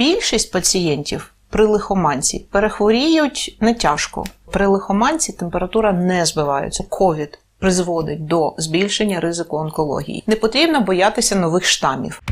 більшість пацієнтів при лихоманці перехворіють не тяжко. При лихоманці температура не збивається. Ковід призводить до збільшення ризику онкології. Не потрібно боятися нових штамів.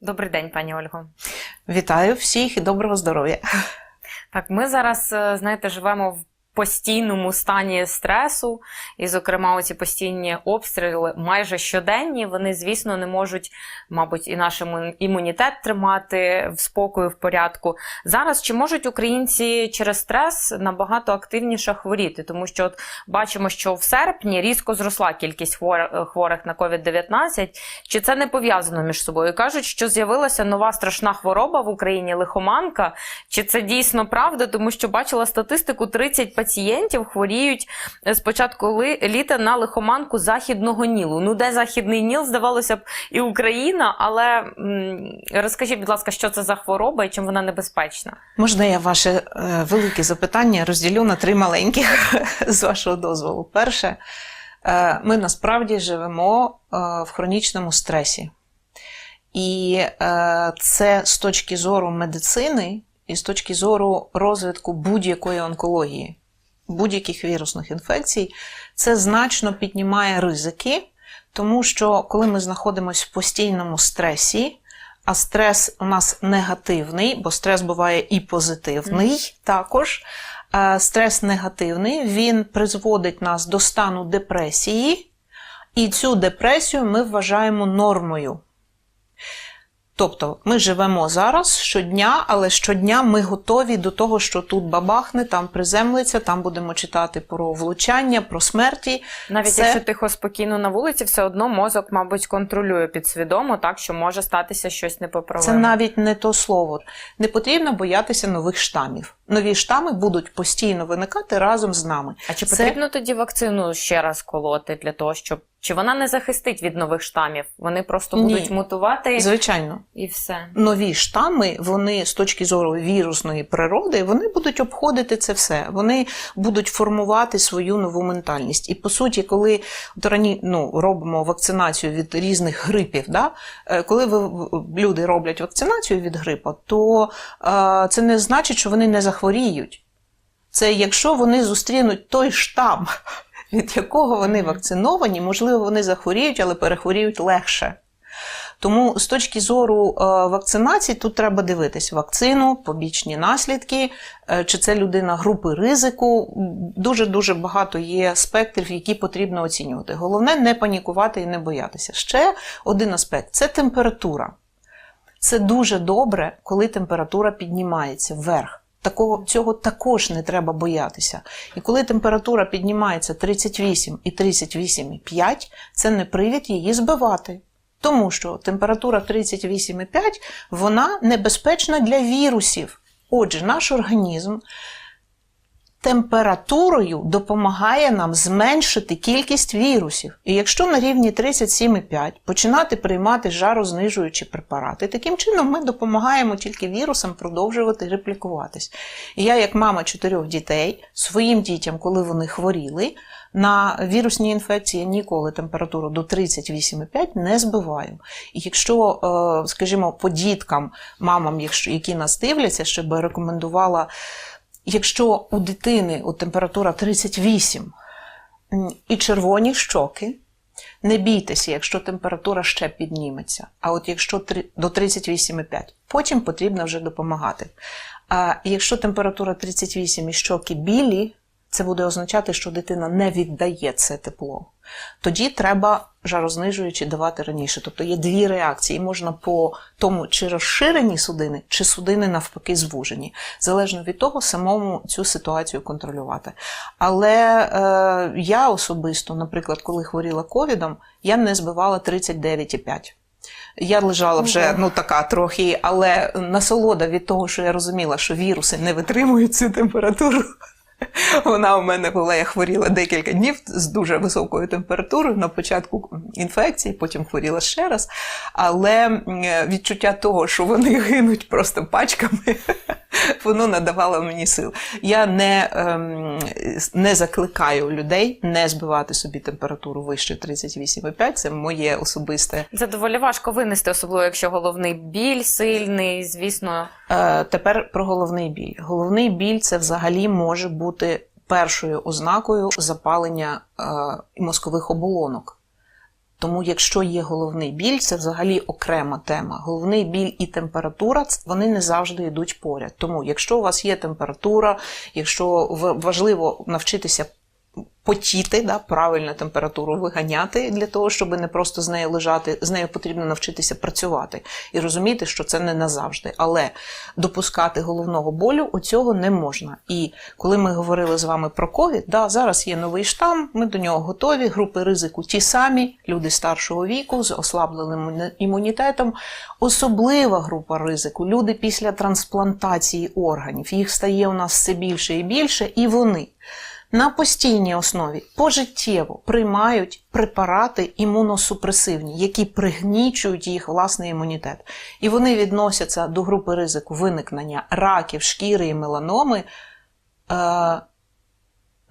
Добрий день, пані Ольго. Вітаю всіх і доброго здоров'я. Так, ми зараз, е, знаєте, живемо в постійному стані стресу, і, зокрема, оці постійні обстріли майже щоденні. Вони, звісно, не можуть, мабуть, і наш імунітет тримати в спокою, в порядку. Зараз чи можуть українці через стрес набагато активніше хворіти? Тому що от бачимо, що в серпні різко зросла кількість хвор- хворих на COVID-19. Чи це не пов'язано між собою? Кажуть, що з'явилася нова страшна хвороба в Україні лихоманка. Чи це дійсно правда? Тому що бачила статистику: 30 пацієнтів хворіють е, з початку літа на лихоманку західного Нілу. Ну, де західний Ніл, здавалося б, і Україна, але розкажіть, будь ласка, що це за хвороба і чим вона небезпечна? Можна я ваше е, велике запитання розділю на три маленьких з вашого дозволу. Перше, е, ми насправді живемо е, в хронічному стресі. І е, це з точки зору медицини і з точки зору розвитку будь-якої онкології, будь-яких вірусних інфекцій, це значно піднімає ризики, тому що коли ми знаходимося в постійному стресі, а стрес у нас негативний, бо стрес буває і позитивний також. Е, Стрес негативний, він призводить нас до стану депресії, і цю депресію ми вважаємо нормою. Тобто ми живемо зараз щодня, але щодня ми готові до того, що тут бабахне, там приземлиться, там будемо читати про влучання, про смерті. Навіть Це- якщо тихо спокійно на вулиці, все одно мозок, мабуть, контролює підсвідомо, так що може статися щось непоправиме. Це навіть не то слово. Не потрібно боятися нових штамів. Нові штами будуть постійно виникати разом з нами. А чи Це- потрібно тоді вакцину ще раз колоти для того, щоб чи вона не захистить від нових штамів? Вони просто Ні. будуть мутувати Звичайно, і все. нові штами, вони з точки зору вірусної природи, вони будуть обходити це все. Вони будуть формувати свою нову ментальність. І по суті, коли от рані, ну, робимо вакцинацію від різних грипів, да? е, коли ви, люди роблять вакцинацію від грипа, то е, це не значить, що вони не захворіють. Це якщо вони зустрінуть той штам, від якого вони вакциновані, можливо, вони захворіють, але перехворіють легше. Тому з точки зору е, вакцинації тут треба дивитись вакцину, побічні наслідки, е, чи це людина групи ризику. Дуже дуже багато є спектрів, які потрібно оцінювати. Головне не панікувати і не боятися. Ще один аспект це температура. Це дуже добре, коли температура піднімається вверх. Такого цього також не треба боятися. І коли температура піднімається 38 і 38,5, це не привід її збивати. Тому що температура 38,5 вона небезпечна для вірусів. Отже, наш організм температурою допомагає нам зменшити кількість вірусів. І якщо на рівні 37,5 починати приймати жарознижуючі препарати, таким чином ми допомагаємо тільки вірусам продовжувати реплікуватись. І я, як мама чотирьох дітей, своїм дітям, коли вони хворіли, на вірусні інфекції ніколи температуру до 38,5 не збиваю. І якщо, е, скажімо, по діткам, мамам, які нас дивляться, ще би рекомендувала, якщо у дитини у температура 38 і червоні щоки, не бійтеся, якщо температура ще підніметься. А от якщо три- до 38,5, потім потрібно вже допомагати. А якщо температура 38 і щоки білі, це буде означати, що дитина не віддає це тепло. Тоді треба жарознижуючи давати раніше. Тобто є дві реакції. Можна по тому, чи розширені судини, чи судини навпаки звужені. Залежно від того, самому цю ситуацію контролювати. Але е, я особисто, наприклад, коли хворіла ковідом, я не збивала 39,5. Я лежала вже ну така трохи, але насолода від того, що я розуміла, що віруси не витримують цю температуру. Вона у мене, коли я хворіла декілька днів з дуже високою температурою на початку інфекції, потім хворіла ще раз. Але відчуття того, що вони гинуть просто пачками, воно надавало мені сил. Я не, ем, не закликаю людей не збивати собі температуру вище 38,5. Це моє особисте. Це доволі важко винести, особливо якщо головний біль сильний, звісно. Е, тепер про головний біль. Головний біль це взагалі може бути першою ознакою запалення е, мозкових оболонок. Тому, якщо є головний біль, це взагалі окрема тема. Головний біль і температура вони не завжди йдуть поряд. Тому, якщо у вас є температура, якщо важливо навчитися потіти, да, правильно температуру виганяти для того, щоб не просто з нею лежати, з нею потрібно навчитися працювати і розуміти, що це не назавжди. Але допускати головного болю у цього не можна. І коли ми говорили з вами про ковід, да, зараз є новий штам, ми до нього готові. Групи ризику ті самі, люди старшого віку з ослабленим імунітетом. Особлива група ризику люди після трансплантації органів. Їх стає у нас все більше і більше, і вони на постійній основі пожиттєво приймають препарати імуносупресивні, які пригнічують їх власний імунітет. І вони відносяться до групи ризику виникнення раків, шкіри і меланоми е,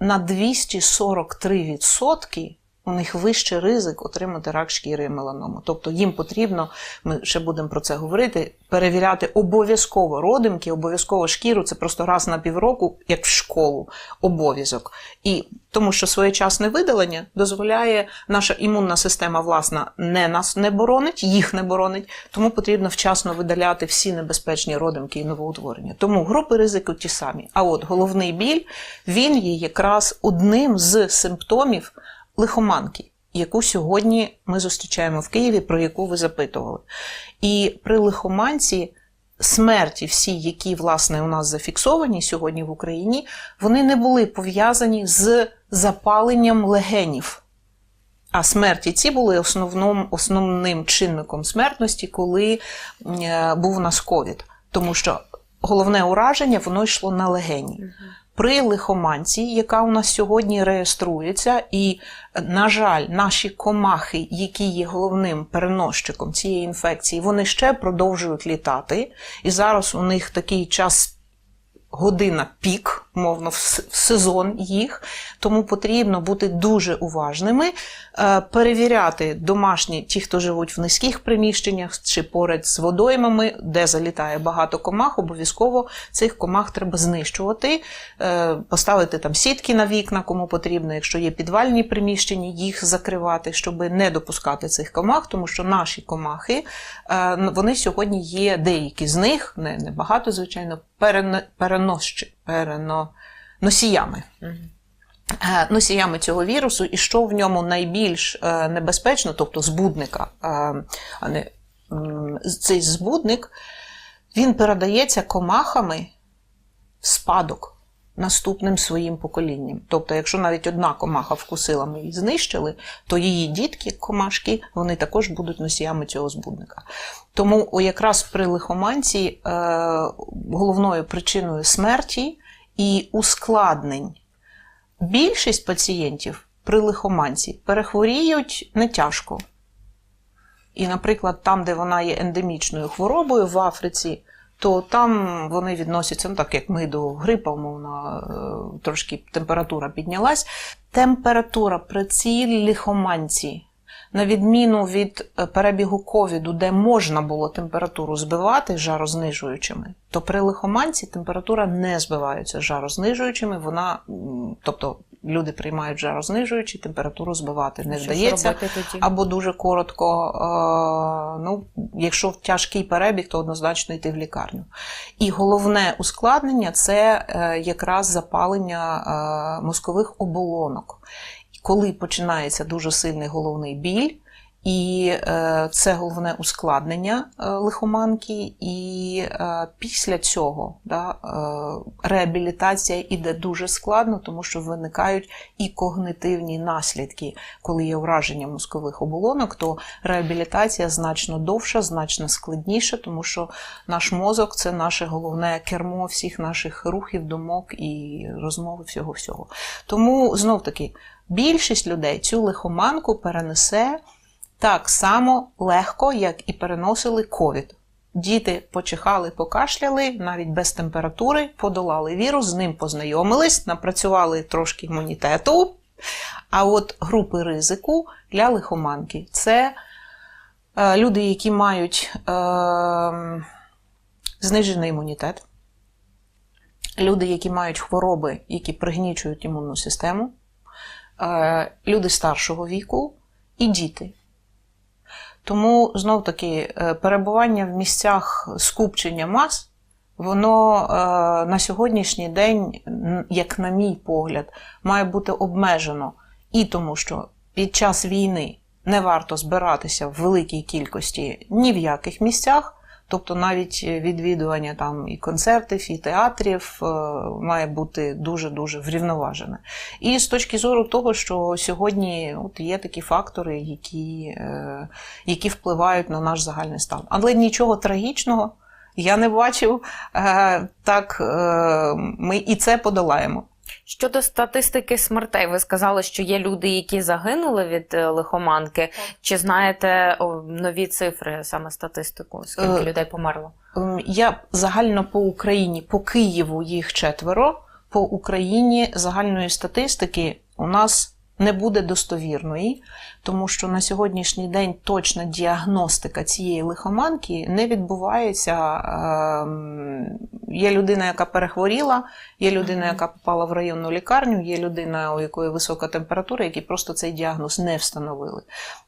на 243% у них вищий ризик отримати рак шкіри меланому. Тобто їм потрібно, ми ще будемо про це говорити, перевіряти обов'язково родимки, обов'язково шкіру. Це просто раз на півроку, як в школу, обов'язок. І тому що своєчасне видалення дозволяє наша імунна система, власна, не нас не боронить, їх не боронить, тому потрібно вчасно видаляти всі небезпечні родимки і новоутворення. Тому групи ризику ті самі. А от головний біль він є якраз одним з симптомів лихоманки, яку сьогодні ми зустрічаємо в Києві, про яку ви запитували. І при лихоманці смерті, всі, які власне у нас зафіксовані сьогодні в Україні, вони не були пов'язані з запаленням легенів. А смерті ці були основним, основним чинником смертності, коли е, був у нас ковід. Тому що головне ураження воно йшло на легені при лихоманці, яка у нас сьогодні реєструється, і, на жаль, наші комахи, які є головним переносчиком цієї інфекції, вони ще продовжують літати. І зараз у них такий час. Година пік, мовно, в сезон їх, тому потрібно бути дуже уважними, е, перевіряти домашні, ті, хто живуть в низьких приміщеннях чи поряд з водоймами, де залітає багато комах, обов'язково цих комах треба знищувати, е, поставити там сітки на вікна, кому потрібно, якщо є підвальні приміщення, їх закривати, щоб не допускати цих комах, тому що наші комахи, е, вони сьогодні є деякі з них, не, не багато, звичайно, перено, переносчи, перено, носіями. Мгм. Е, носіями цього вірусу, і що в ньому найбільш е, небезпечно, тобто збудника, е, а не цей збудник, він передається комахами в спадок наступним своїм поколінням. Тобто, якщо навіть одна комаха вкусила, ми її знищили, то її дітки, комашки, вони також будуть носіями цього збудника. Тому якраз при лихоманці е, головною причиною смерті і ускладнень більшість пацієнтів при лихоманці перехворіють не тяжко. І, наприклад, там, де вона є ендемічною хворобою в Африці, то там вони відносяться, ну так як ми до грипа, умовно, е, трошки температура піднялась. Температура при цій лихоманці, на відміну від е, перебігу ковіду, де можна було температуру збивати жарознижуючими, то при лихоманці температура не збивається жарознижуючими. Вона, тобто люди приймають жарознижуючі, температуру збивати не Що вдається. Або дуже коротко, е, ну, якщо тяжкий перебіг, то однозначно йти в лікарню. І головне ускладнення це е, якраз запалення е, мозкових оболонок. Коли починається дуже сильний головний біль, і е, це головне ускладнення е, лихоманки, і е, після цього да, реабілітація іде дуже складно, тому що виникають і когнитивні наслідки. Коли є ураження мозкових оболонок, то реабілітація значно довша, значно складніша, тому що наш мозок це наше головне кермо всіх наших рухів, думок і розмови всього всього. Тому знов таки більшість людей цю лихоманку перенесе так само легко, як і переносили ковід. Діти почихали, покашляли, навіть без температури, подолали вірус, з ним познайомились, напрацювали трошки імунітету. А от групи ризику для лихоманки це е, люди, які мають е, знижений імунітет, люди, які мають хвороби, які пригнічують імунну систему, е, люди старшого віку і діти. Тому знов таки е, перебування в місцях скупчення мас, воно е, на сьогоднішній день, як на мій погляд, має бути обмежено і тому, що під час війни не варто збиратися в великій кількості ні в яких місцях. Тобто навіть відвідування там і концертів, і театрів е, має бути дуже-дуже врівноважене. І з точки зору того, що сьогодні от є такі фактори, які, е, які впливають на наш загальний стан. Але нічого трагічного я не бачив. Е, Так ми і це подолаємо. Щодо статистики смертей, ви сказали, що є люди, які загинули від е, лихоманки. Чи знаєте нові цифри, саме статистику? Скільки Е, людей померло? Ем, Я загально по Україні, по Києву їх четверо. По Україні загальної статистики у нас не буде достовірної, тому що на сьогоднішній день точна діагностика цієї лихоманки не відбувається. Ем, Є людина, яка перехворіла, є людина, яка попала в районну лікарню, є людина, у якої висока температура, які просто цей діагноз не встановили.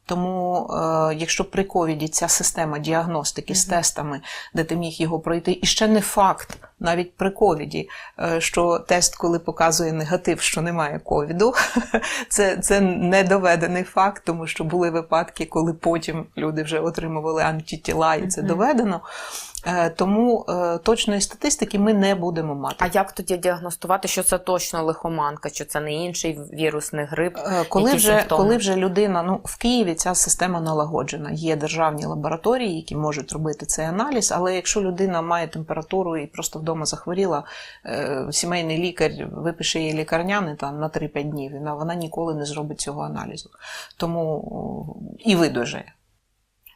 Тому, е, якщо при ковіді ця система діагностики з тестами, де ти міг його пройти, і ще не факт, навіть при ковіді, е, що тест, коли показує негатив, що немає ковіду, це, це не доведений факт, тому що були випадки, коли потім люди вже отримували антитіла, і це доведено. Е, Тому е, точної статистики ми не будемо мати. А як тоді діагностувати, що це точно лихоманка, що це не інший вірус, не грип? Е, Коли вже, симптоми? коли вже людина, ну в Києві ця система налагоджена. Є державні лабораторії, які можуть робити цей аналіз. Але якщо людина має температуру і просто вдома захворіла, сімейний лікар випише їй лікарняний там на 3-5 днів, і вона- вона ніколи не зробить цього аналізу. Тому і видужає.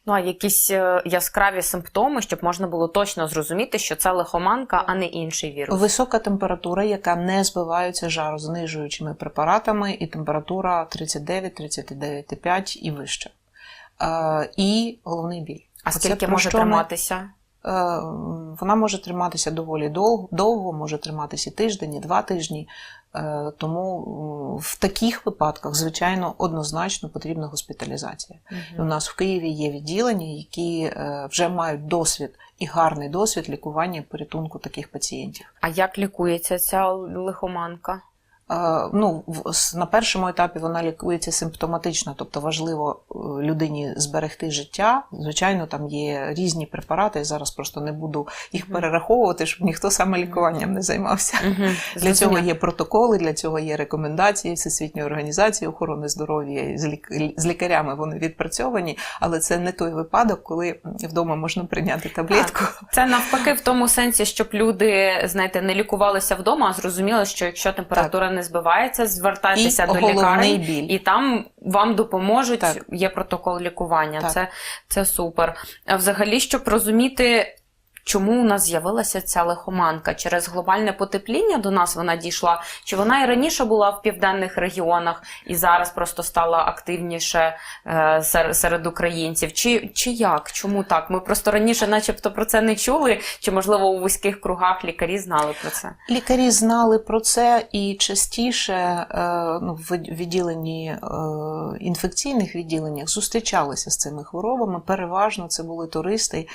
Ну а якісь е, яскраві симптоми, щоб можна було точно зрозуміти, що це лихоманка, а не інший вірус. Висока температура, яка не збивається жарознижуючими препаратами, і температура 39, 39,5 і вище. Е, І головний біль. А Оце скільки може триматися? Е, Вона може триматися доволі дол- довго, може триматися тиждень, два тижні. Е, Тому в таких випадках, звичайно, однозначно потрібна госпіталізація. Угу. у нас в Києві є відділення, які е, вже мають досвід і гарний досвід лікування порятунку таких пацієнтів. А як лікується ця лихоманка? Е, Ну, на першому етапі вона лікується симптоматично, тобто важливо е, людині зберегти життя. Звичайно, там є різні препарати. Я зараз просто не буду їх перераховувати, щоб ніхто самолікуванням не займався. Угу. Для цього є протоколи, для цього є рекомендації Всесвітньої організації охорони здоров'я. З лік- з лікарями вони відпрацьовані, але це не той випадок, коли вдома можна прийняти таблетку. Це навпаки в тому сенсі, щоб люди, знаєте, не лікувалися вдома, а зрозуміли, що якщо температура не збивається, звертайтеся І до лікарні, біль. і там вам допоможуть. Так. Є протокол лікування. Так. Це, це супер. А взагалі, щоб розуміти. Чому у нас з'явилася ця лихоманка? Через глобальне потепління до нас вона дійшла? Чи вона і раніше була в південних регіонах і зараз просто стала активніше е, серед українців? Чи, чи як? Чому так? Ми просто раніше, начебто, про це не чули, чи можливо у вузьких кругах лікарі знали про це? Лікарі знали про це і частіше е, ну, в відділенні е, інфекційних відділеннях зустрічалися з цими хворобами. Переважно це були туристи,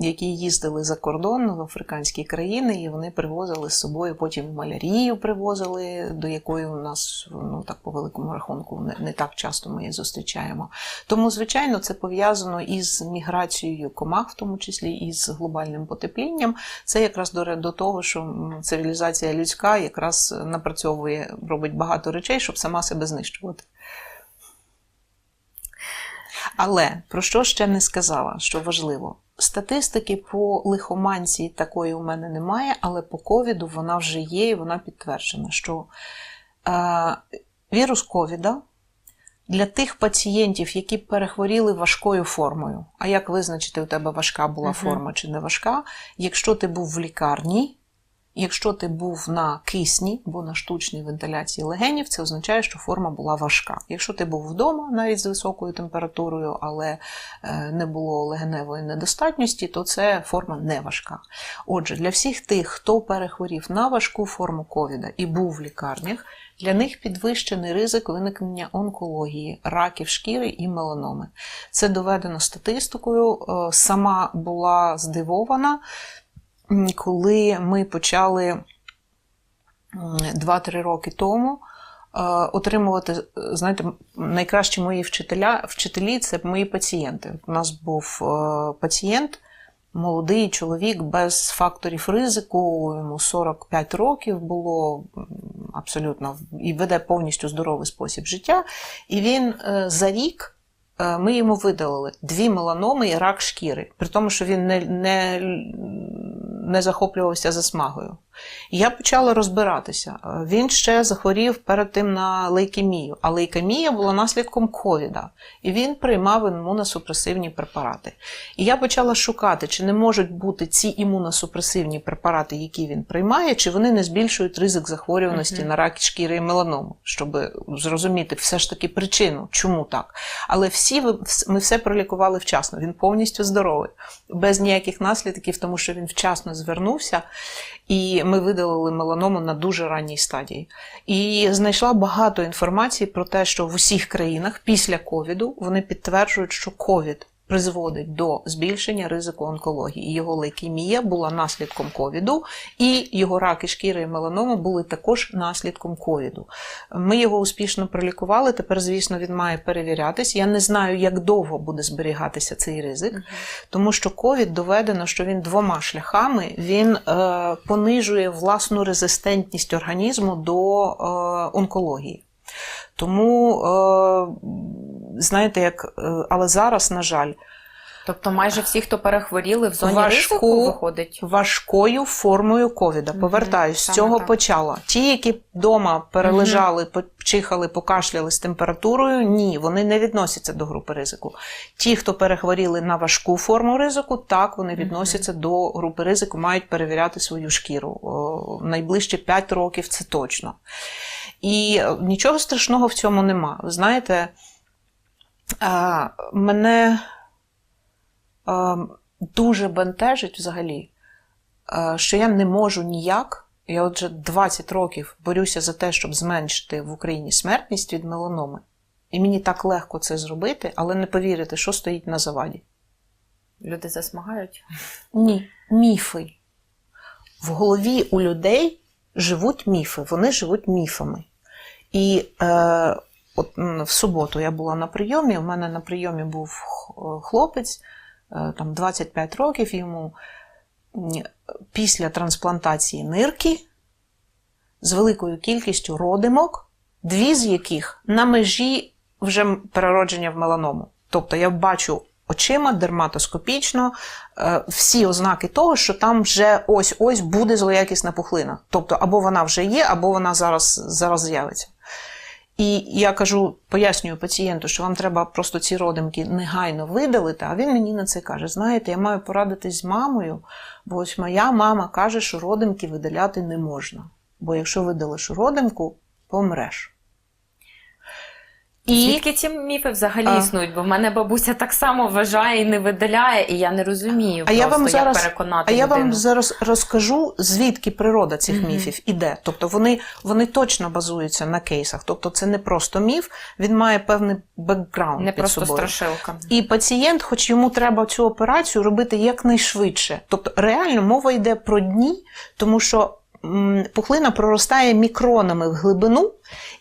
які їздили за кордон в африканські країни, і вони привозили з собою потім малярію привозили, до якої у нас ну так по великому рахунку не, не так часто ми її зустрічаємо. Тому, звичайно, це пов'язано із міграцією комах, в тому числі і з глобальним потеплінням. Це якраз до, до того, що цивілізація людська якраз напрацьовує, робить багато речей, щоб сама себе знищувати. Але про що ще не сказала, що важливо? Статистики по лихоманці такої у мене немає, але по ковіду вона вже є і вона підтверджена, що е, вірус ковіда Для тих пацієнтів, які перехворіли важкою формою, а як визначити, у тебе важка була Мгм. форма чи не важка, якщо ти був в лікарні, якщо ти був на кисні або на штучній вентиляції легенів, це означає, що форма була важка. Якщо ти був вдома, навіть з високою температурою, але е, не було легеневої недостатності, то це форма не важка. Отже, для всіх тих, хто перехворів на важку форму ковіда і був в лікарнях, для них підвищений ризик виникнення онкології, раків шкіри і меланоми. Це доведено статистикою. Е, Сама була здивована, коли ми почали 2-3 роки тому. е, Отримувати, е, знаєте, найкращі мої вчителя, вчителі це мої пацієнти. У нас був е, пацієнт, молодий чоловік без факторів ризику, йому 45 років було абсолютно і веде повністю здоровий спосіб життя. І він за рік ми йому видалили дві меланоми і рак шкіри, при тому, що він не, не, не захоплювався засмагою. Я почала розбиратися. Е, Він ще захворів перед тим на лейкемію, а лейкемія була наслідком ковіда, і він приймав імуносупресивні препарати. І я почала шукати, чи не можуть бути ці імуносупресивні препарати, які він приймає, чи вони не збільшують ризик захворюваності Мгм. на рак шкіри і меланому, щоб зрозуміти все ж таки причину, чому так. Але всі ми все пролікували вчасно. Він повністю здоровий, без ніяких наслідків, тому що він вчасно звернувся, і ми видалили меланому на дуже ранній стадії. І знайшла багато інформації про те, що в усіх країнах після ковіду вони підтверджують, що ковід призводить до збільшення ризику онкології. Його лейкемія була наслідком ковіду, і його раки шкіри і меланома були також наслідком ковіду. Ми його успішно пролікували. Тепер, звісно, він має перевірятись. Я не знаю, як довго буде зберігатися цей ризик, тому що ковід доведено, що він двома шляхами він е, понижує власну резистентність організму до е, онкології. Тому, е, знаєте, як, е, але зараз, на жаль, Тобто майже всі, хто перехворіли в зоні Важку- ризику, виходить. важкою формою ковіда. Повертаюсь, з цього так. почала. Ті, які вдома перележали, почихали, покашляли з температурою, ні, вони не відносяться до групи ризику. Ті, хто перехворіли на важку форму ризику, так вони відносяться до групи ризику, мають перевіряти свою шкіру. О, Найближчі 5 років це точно. І е, нічого страшного в цьому нема. Ви знаєте, е, мене е, дуже бентежить взагалі, е, що я не можу ніяк. Я отже 20 років борюся за те, щоб зменшити в Україні смертність від меланоми. І мені так легко це зробити, але не повірите, що стоїть на заваді. Люди засмагають. Ні, міфи. В голові у людей живуть міфи, вони живуть міфами. І е, от в суботу я була на прийомі. У мене на прийомі був хлопець, е, там 25 років йому після трансплантації нирки з великою кількістю родимок, дві з яких на межі вже переродження в меланому. Тобто я бачу очима дерматоскопічно е, всі ознаки того, що там вже ось-ось буде злоякісна пухлина. Тобто, або вона вже є, або вона зараз, зараз з'явиться. І я кажу, пояснюю пацієнту, що вам треба просто ці родимки негайно видалити, а він мені на це каже: знаєте, я маю порадитись з мамою, бо ось моя мама каже, що родимки видаляти не можна. Бо якщо видалиш родимку, помреш. І Звідки ці міфи взагалі А. існують? Бо в мене бабуся так само вважає і не видаляє, і я не розумію А я просто, вам зараз- як переконати А я людину. вам зараз розкажу, звідки природа цих Мгм. міфів іде. Тобто вони, вони точно базуються на кейсах. Тобто це не просто міф, він має певний бекграунд не під просто собою. страшилка. І пацієнт, хоч йому треба цю операцію робити якнайшвидше. Тобто, реально мова йде про дні, тому що пухлина проростає мікронами в глибину,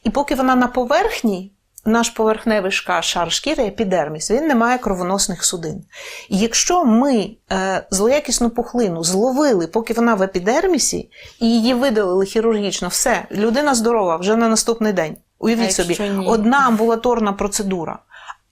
і поки вона на поверхні. Наш поверхневий шар шкіри, епідерміс, він не має кровоносних судин. І якщо ми е, злоякісну пухлину зловили, поки вона в епідермісі, і її видалили хірургічно, все, людина здорова вже на наступний день. Уявіть А собі, одна амбулаторна процедура.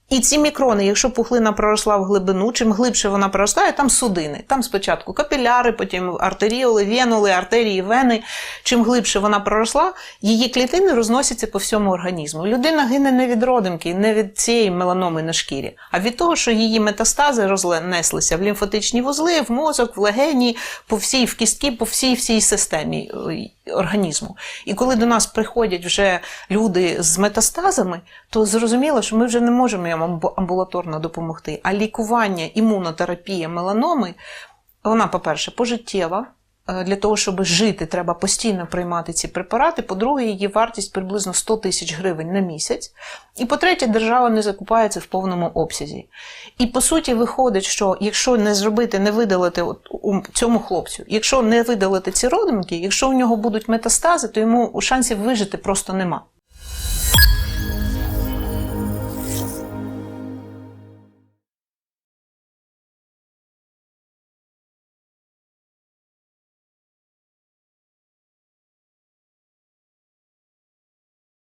І ці мікрони, якщо пухлина проросла в глибину, чим глибше вона проростає, там судини. Там спочатку капіляри, потім артеріоли, венули, артерії, вени. Чим глибше вона проросла, її клітини розносяться по всьому організму. Людина гине не від родимки, не від цієї меланоми на шкірі, а від того, що її метастази рознеслися в лімфатичні вузли, в мозок, в легені, по всій в кістки, по всій всій системі е, організму. І коли до нас приходять вже люди з метастазами, то зрозуміло, що ми вже не можемо їм амбулаторно допомогти. А лікування, імунотерапія меланоми, вона, по-перше, пожиттєва. Е, Для того, щоб жити, треба постійно приймати ці препарати. По-друге, її вартість приблизно 100 тисяч гривень на місяць. І по-третє, держава не закупається в повному обсязі. І по суті, виходить, що якщо не зробити, не видалити от цьому хлопцю, якщо не видалити ці родинки, якщо у нього будуть метастази, то йому шансів вижити просто нема.